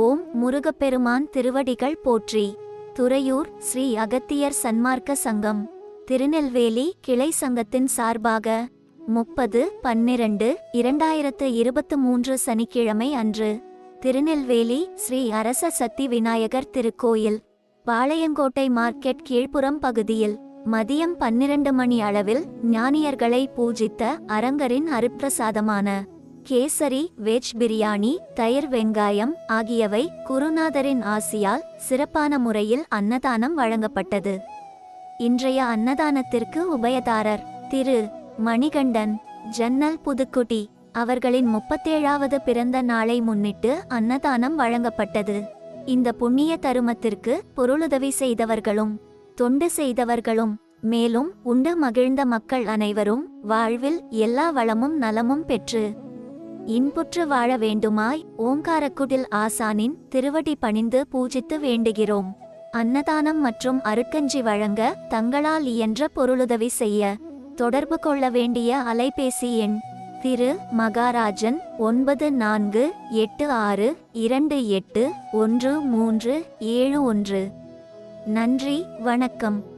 ஓம் முருகப்பெருமான் திருவடிகள் போற்றி. துறையூர் ஸ்ரீ அகத்தியர் சன்மார்க்க சங்கம். திருநெல்வேலி கிளை சங்கத்தின் சார்பாக முப்பது பன்னிரண்டு இரண்டாயிரத்து இருபத்து மூன்று சனிக்கிழமை அன்று திருநெல்வேலி ஸ்ரீ அரச சக்தி விநாயகர் திருக்கோயில் பாளையங்கோட்டை மார்க்கெட் கீழ்ப்புறம் பகுதியில் மதியம் பன்னிரண்டு மணி அளவில் ஞானியர்களை பூஜித்த அரங்கரின் அருப்பிரசாதமான கேசரி வெஜ் பிரியாணி தயிர் வெங்காயம் ஆகியவை குருநாதரின் ஆசியால் சிறப்பான முறையில் அன்னதானம் வழங்கப்பட்டது. இன்றைய அன்னதானத்திற்கு உபயதாரர் திரு. மணிகண்டன் ஜன்னல் புதுக்குடி அவர்களின் முப்பத்தேழாவது பிறந்த நாளை முன்னிட்டு அன்னதானம் வழங்கப்பட்டது. இந்த புண்ணிய தருமத்திற்கு பொருளுதவி செய்தவர்களும் தொண்டு செய்தவர்களும் மேலும் உண்டு மகிழ்ந்த மக்கள் அனைவரும் வாழ்வில் எல்லா வளமும் நலமும் பெற்று இன்புற்று வாழ வேண்டுமாய் ஓங்காரக்குடில் ஆசானின் திருவடி பணிந்து பூஜித்து வேண்டுகிறோம். அன்னதானம் மற்றும் அருக்கஞ்சி வழங்க தங்களால் இயன்ற பொருளுதவி செய்ய தொடர்பு கொள்ள வேண்டிய அலைபேசி எண் திரு மகாராஜன் ஒன்பது நான்கு எட்டு ஆறு இரண்டு எட்டு ஒன்று மூன்று ஏழு ஒன்று. நன்றி வணக்கம்.